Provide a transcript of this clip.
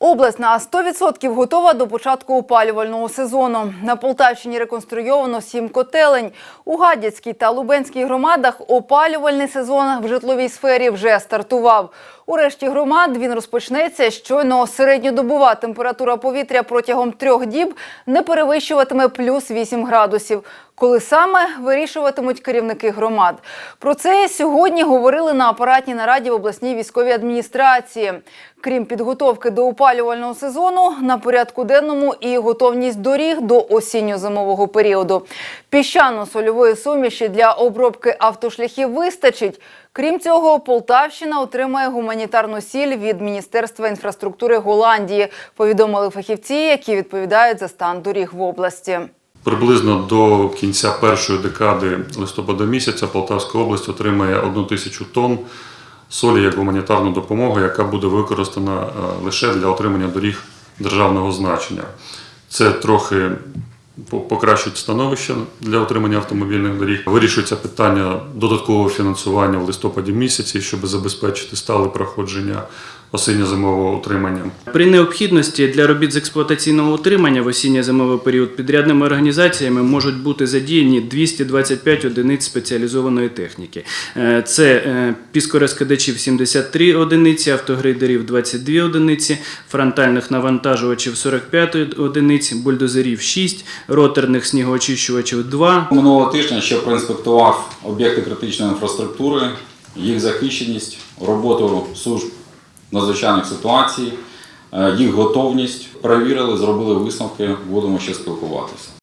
Область на 100% готова до початку опалювального сезону. На Полтавщині реконструйовано сім котелень. У Гадяцькій та Лубенській громадах опалювальний сезон в житловій сфері вже стартував. У решті громад він розпочнеться щойно середньодобова температура повітря протягом трьох діб не перевищуватиме плюс 8 градусів. Коли саме вирішуватимуть керівники громад. Про це сьогодні говорили на апаратній нараді в обласній військовій адміністрації. Крім підготовки до опалювального сезону, на порядку денному і готовність доріг до осінньо-зимового періоду. Піщано-сольової суміші для обробки автошляхів вистачить. Крім цього, Полтавщина отримає гуманітарну сіль від Міністерства інфраструктури Голландії, повідомили фахівці, які відповідають за стан доріг в області. Приблизно до кінця першої декади листопада місяця Полтавська область отримає одну тисячу тонн солі як гуманітарну допомогу, яка буде використана е, лише для отримання доріг державного значення. Це трохи по- покращить становище для отримання автомобільних доріг. Вирішується питання додаткового фінансування в листопаді місяці, щоб забезпечити стале проходження осінньо-зимового утримання. При необхідності для робіт з експлуатаційного утримання в осінньо-зимовий період підрядними організаціями можуть бути задіяні 225 одиниць спеціалізованої техніки. Е, Це е, піскорозкидачів 73 одиниці, автогрейдерів 22 одиниці, фронтальних навантажувачів 45 одиниць, бульдозерів 6, роторних снігоочищувачів 2, Минулого тижня ще проінспектував об'єкти критичної інфраструктури, їх захищеність, роботу служб надзвичайних ситуацій, е, їх готовність. Перевірили, зробили висновки, будемо ще спілкуватися.